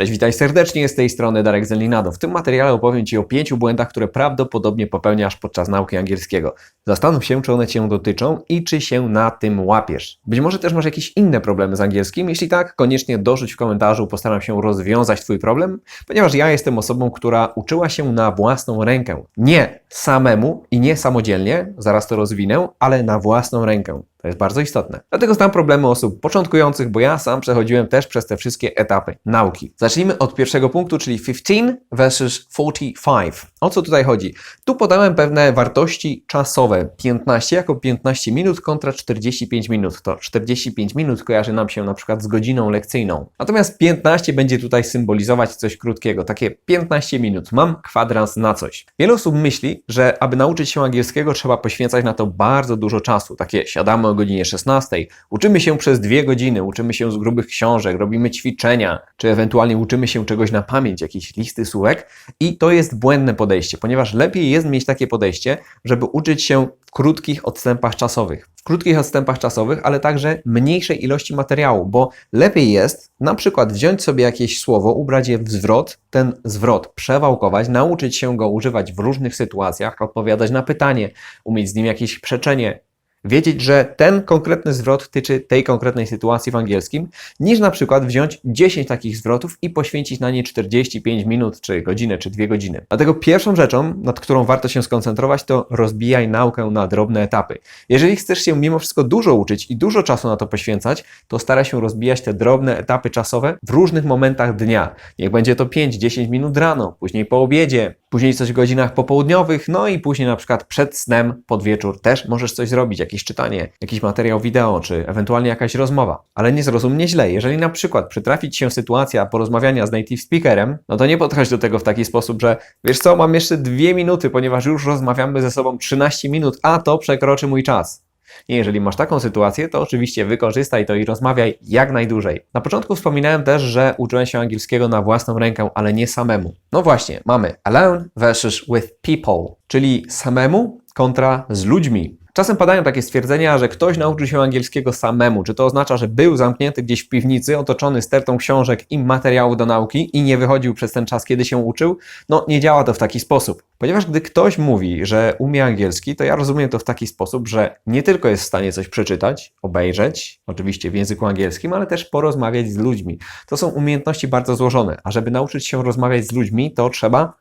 Cześć, witaj serdecznie, z tej strony Darek Zelinado. W tym materiale opowiem Ci o pięciu błędach, które prawdopodobnie popełniasz podczas nauki angielskiego. Zastanów się, czy one Cię dotyczą i czy się na tym łapiesz. Być może też masz jakieś inne problemy z angielskim. Jeśli tak, koniecznie dorzuć w komentarzu, postaram się rozwiązać Twój problem, ponieważ ja jestem osobą, która uczyła się na własną rękę. Nie samemu i nie samodzielnie, zaraz to rozwinę, ale na własną rękę. To jest bardzo istotne. Dlatego znam problemy osób początkujących, bo ja sam przechodziłem też przez te wszystkie etapy nauki. Zacznijmy od pierwszego punktu, czyli 15 versus 45. O co tutaj chodzi? Tu podałem pewne wartości czasowe. 15 jako 15 minut kontra 45 minut. To 45 minut kojarzy nam się na przykład z godziną lekcyjną. Natomiast 15 będzie tutaj symbolizować coś krótkiego. Takie 15 minut. Mam kwadrans na coś. Wiele osób myśli, że aby nauczyć się angielskiego trzeba poświęcać na to bardzo dużo czasu. Takie siadamy o godzinie 16, uczymy się przez dwie godziny, uczymy się z grubych książek, robimy ćwiczenia, czy ewentualnie uczymy się czegoś na pamięć, jakieś listy słówek i to jest błędne podejście, ponieważ lepiej jest mieć takie podejście, żeby uczyć się w krótkich odstępach czasowych. W krótkich odstępach czasowych, ale także mniejszej ilości materiału, bo lepiej jest na przykład wziąć sobie jakieś słowo, ubrać je w zwrot, ten zwrot przewałkować, nauczyć się go używać w różnych sytuacjach, odpowiadać na pytanie, umieć z nim jakieś przeczenie, wiedzieć, że ten konkretny zwrot tyczy tej konkretnej sytuacji w angielskim, niż na przykład wziąć 10 takich zwrotów i poświęcić na nie 45 minut, czy godzinę, czy dwie godziny. Dlatego pierwszą rzeczą, nad którą warto się skoncentrować, to rozbijaj naukę na drobne etapy. Jeżeli chcesz się mimo wszystko dużo uczyć i dużo czasu na to poświęcać, to staraj się rozbijać te drobne etapy czasowe w różnych momentach dnia. Niech będzie to 5-10 minut rano, później po obiedzie, później coś w godzinach popołudniowych, no i później na przykład przed snem, pod wieczór też możesz coś zrobić, jakieś czytanie, jakiś materiał wideo, czy ewentualnie jakaś rozmowa. Ale nie zrozum mnie źle, jeżeli na przykład przytrafi Ci się sytuacja porozmawiania z native speakerem, no to nie podchodź do tego w taki sposób, że wiesz co, mam jeszcze dwie minuty, ponieważ już rozmawiamy ze sobą 13 minut, a to przekroczy mój czas. Nie, jeżeli masz taką sytuację, to oczywiście wykorzystaj to i rozmawiaj jak najdłużej. Na początku wspominałem też, że uczyłem się angielskiego na własną rękę, ale nie samemu. No właśnie, mamy alone versus with people, czyli samemu kontra z ludźmi. Czasem padają takie stwierdzenia, że ktoś nauczył się angielskiego samemu. Czy to oznacza, że był zamknięty gdzieś w piwnicy, otoczony stertą książek i materiałów do nauki i nie wychodził przez ten czas, kiedy się uczył? No, nie działa to w taki sposób. Ponieważ gdy ktoś mówi, że umie angielski, to ja rozumiem to w taki sposób, że nie tylko jest w stanie coś przeczytać, obejrzeć, oczywiście w języku angielskim, ale też porozmawiać z ludźmi. To są umiejętności bardzo złożone, a żeby nauczyć się rozmawiać z ludźmi, to trzeba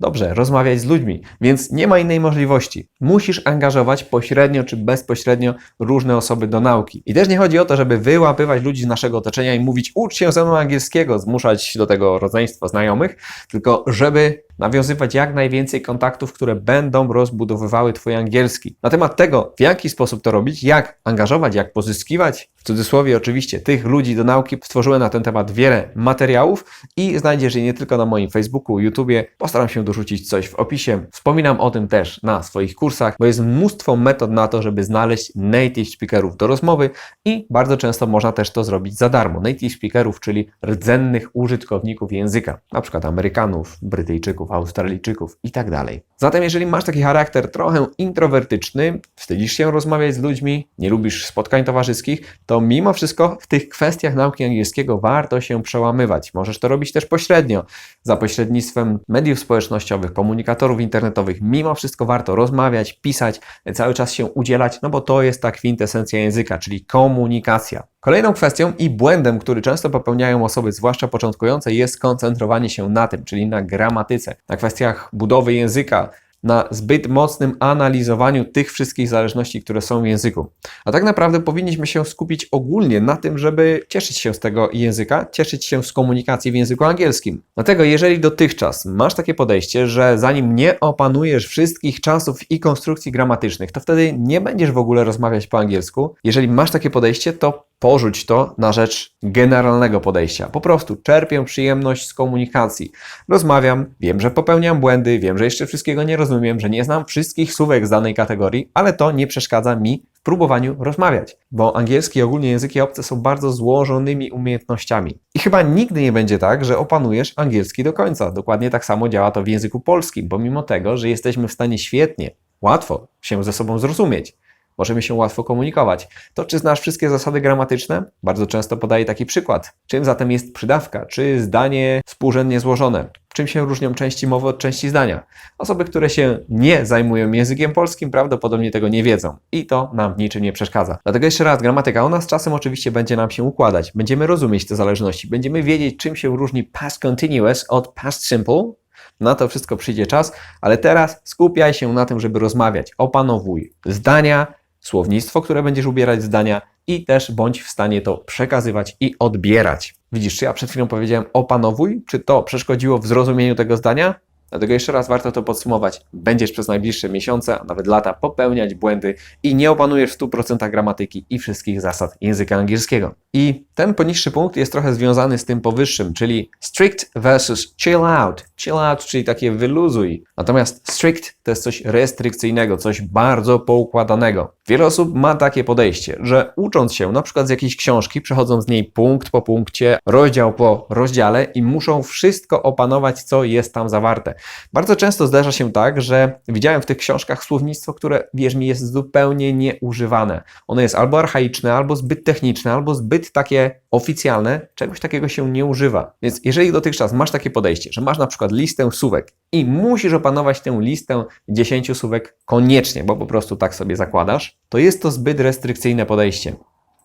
Dobrze, rozmawiać z ludźmi, więc nie ma innej możliwości. Musisz angażować pośrednio czy bezpośrednio różne osoby do nauki. I też nie chodzi o to, żeby wyłapywać ludzi z naszego otoczenia i mówić ucz się ze mną angielskiego, zmuszać do tego rodzeństwa znajomych, tylko żeby nawiązywać jak najwięcej kontaktów, które będą rozbudowywały Twój angielski. Na temat tego, w jaki sposób to robić, jak angażować, jak pozyskiwać, w cudzysłowie oczywiście, tych ludzi do nauki, stworzyłem na ten temat wiele materiałów i znajdziesz je nie tylko na moim Facebooku, YouTubie. Postaram się dorzucić coś w opisie. Wspominam o tym też na swoich kursach, bo jest mnóstwo metod na to, żeby znaleźć native speakerów do rozmowy i bardzo często można też to zrobić za darmo. Native speakerów, czyli rdzennych użytkowników języka, na przykład Amerykanów, Brytyjczyków, Australijczyków i tak dalej. Zatem jeżeli masz taki charakter trochę introwertyczny, wstydzisz się rozmawiać z ludźmi, nie lubisz spotkań towarzyskich, to mimo wszystko w tych kwestiach nauki angielskiego warto się przełamywać. Możesz to robić też pośrednio, za pośrednictwem mediów społecznościowych, komunikatorów internetowych. Mimo wszystko warto rozmawiać, pisać, cały czas się udzielać, no bo to jest ta kwintesencja języka, czyli komunikacja. Kolejną kwestią i błędem, który często popełniają osoby, zwłaszcza początkujące, jest koncentrowanie się na tym, czyli na gramatyce, na kwestiach budowy języka, na zbyt mocnym analizowaniu tych wszystkich zależności, które są w języku. A tak naprawdę powinniśmy się skupić ogólnie na tym, żeby cieszyć się z tego języka, cieszyć się z komunikacji w języku angielskim. Dlatego, jeżeli dotychczas masz takie podejście, że zanim nie opanujesz wszystkich czasów i konstrukcji gramatycznych, to wtedy nie będziesz w ogóle rozmawiać po angielsku. Jeżeli masz takie podejście, to porzuć to na rzecz generalnego podejścia. Po prostu czerpię przyjemność z komunikacji. Rozmawiam, wiem, że popełniam błędy, wiem, że jeszcze wszystkiego nie rozumiem, że nie znam wszystkich słówek z danej kategorii, ale to nie przeszkadza mi w próbowaniu rozmawiać, bo angielski i ogólnie języki obce są bardzo złożonymi umiejętnościami. I chyba nigdy nie będzie tak, że opanujesz angielski do końca. Dokładnie tak samo działa to w języku polskim, pomimo tego, że jesteśmy w stanie świetnie, łatwo się ze sobą zrozumieć możemy się łatwo komunikować. To czy znasz wszystkie zasady gramatyczne? Bardzo często podaję taki przykład. Czym zatem jest przydawka? Czy zdanie współrzędnie złożone? Czym się różnią części mowy od części zdania? Osoby, które się nie zajmują językiem polskim, prawdopodobnie tego nie wiedzą i to nam w niczym nie przeszkadza. Dlatego jeszcze raz, gramatyka ona z czasem oczywiście będzie nam się układać. Będziemy rozumieć te zależności, będziemy wiedzieć, czym się różni past continuous od past simple. Na to wszystko przyjdzie czas, ale teraz skupiaj się na tym, żeby rozmawiać. Opanowuj zdania, słownictwo, które będziesz ubierać zdania i też bądź w stanie to przekazywać i odbierać. Widzisz, czy ja przed chwilą powiedziałem opanowuj? Czy to przeszkodziło w zrozumieniu tego zdania? Dlatego jeszcze raz warto to podsumować. Będziesz przez najbliższe miesiące, a nawet lata popełniać błędy i nie opanujesz w 100% gramatyki i wszystkich zasad języka angielskiego. I ten poniższy punkt jest trochę związany z tym powyższym, czyli strict versus chill out. Chill out, czyli takie wyluzuj. Natomiast strict to jest coś restrykcyjnego, coś bardzo poukładanego. Wiele osób ma takie podejście, że ucząc się na przykład z jakiejś książki, przechodzą z niej punkt po punkcie, rozdział po rozdziale i muszą wszystko opanować, co jest tam zawarte. Bardzo często zdarza się tak, że widziałem w tych książkach słownictwo, które, wierz mi, jest zupełnie nieużywane. Ono jest albo archaiczne, albo zbyt techniczne, albo zbyt takie oficjalne, czegoś takiego się nie używa. Więc jeżeli dotychczas masz takie podejście, że masz na przykład listę słówek i musisz opanować tę listę 10 słówek koniecznie, bo po prostu tak sobie zakładasz, to jest to zbyt restrykcyjne podejście.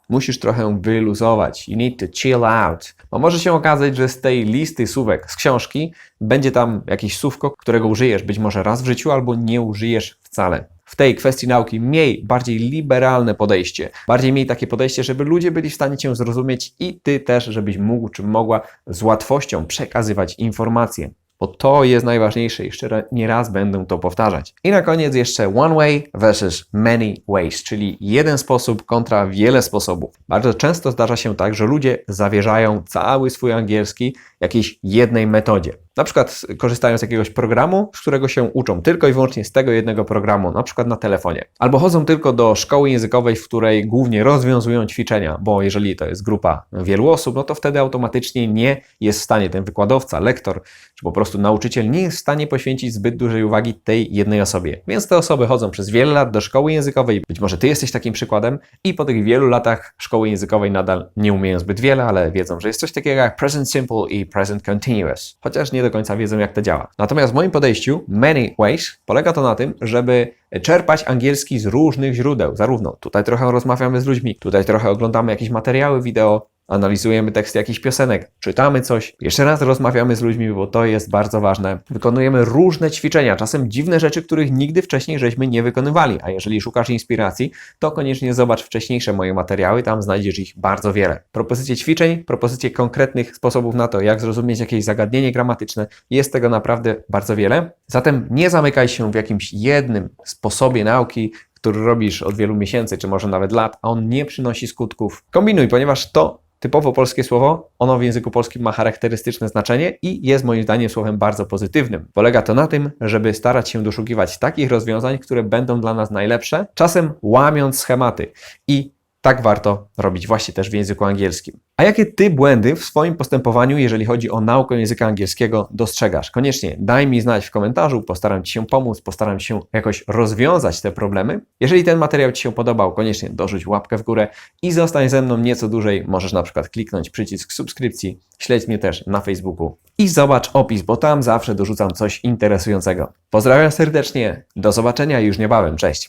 Musisz trochę wyluzować. You need to chill out. Bo może się okazać, że z tej listy słówek z książki będzie tam jakieś słówko, którego użyjesz być może raz w życiu albo nie użyjesz wcale. W tej kwestii nauki miej bardziej liberalne podejście. Bardziej miej takie podejście, żeby ludzie byli w stanie Cię zrozumieć i Ty też, żebyś mógł czy mogła z łatwością przekazywać informacje bo to jest najważniejsze. Jeszcze nie raz będę to powtarzać. I na koniec jeszcze one way versus many ways, czyli jeden sposób kontra wiele sposobów. Bardzo często zdarza się tak, że ludzie zawierzają cały swój angielski jakiejś jednej metodzie. Na przykład korzystają z jakiegoś programu, z którego się uczą tylko i wyłącznie z tego jednego programu, na przykład na telefonie. Albo chodzą tylko do szkoły językowej, w której głównie rozwiązują ćwiczenia, bo jeżeli to jest grupa wielu osób, no to wtedy automatycznie nie jest w stanie ten wykładowca, lektor, czy po prostu nauczyciel nie jest w stanie poświęcić zbyt dużej uwagi tej jednej osobie. Więc te osoby chodzą przez wiele lat do szkoły językowej. Być może ty jesteś takim przykładem i po tych wielu latach szkoły językowej nadal nie umieją zbyt wiele, ale wiedzą, że jest coś takiego jak present simple i present continuous. Chociaż nie do końca wiedzą, jak to działa. Natomiast w moim podejściu, many ways, polega to na tym, żeby czerpać angielski z różnych źródeł. Zarówno tutaj trochę rozmawiamy z ludźmi, tutaj trochę oglądamy jakieś materiały wideo, analizujemy teksty jakichś piosenek, czytamy coś, jeszcze raz rozmawiamy z ludźmi, bo to jest bardzo ważne. Wykonujemy różne ćwiczenia, czasem dziwne rzeczy, których nigdy wcześniej żeśmy nie wykonywali. A jeżeli szukasz inspiracji, to koniecznie zobacz wcześniejsze moje materiały, tam znajdziesz ich bardzo wiele. Propozycje ćwiczeń, propozycje konkretnych sposobów na to, jak zrozumieć jakieś zagadnienie gramatyczne, jest tego naprawdę bardzo wiele. Zatem nie zamykaj się w jakimś jednym sposobie nauki, który robisz od wielu miesięcy, czy może nawet lat, a on nie przynosi skutków. Kombinuj, ponieważ to typowo polskie słowo, ono w języku polskim ma charakterystyczne znaczenie i jest moim zdaniem słowem bardzo pozytywnym. Polega to na tym, żeby starać się doszukiwać takich rozwiązań, które będą dla nas najlepsze, czasem łamiąc schematy. I tak warto robić właśnie też w języku angielskim. A jakie ty błędy w swoim postępowaniu, jeżeli chodzi o naukę języka angielskiego, dostrzegasz? Koniecznie daj mi znać w komentarzu, postaram ci się pomóc, postaram się jakoś rozwiązać te problemy. Jeżeli ten materiał ci się podobał, koniecznie dorzuć łapkę w górę i zostań ze mną nieco dłużej. Możesz na przykład kliknąć przycisk subskrypcji, śledź mnie też na Facebooku i zobacz opis, bo tam zawsze dorzucam coś interesującego. Pozdrawiam serdecznie, do zobaczenia już niebawem, cześć!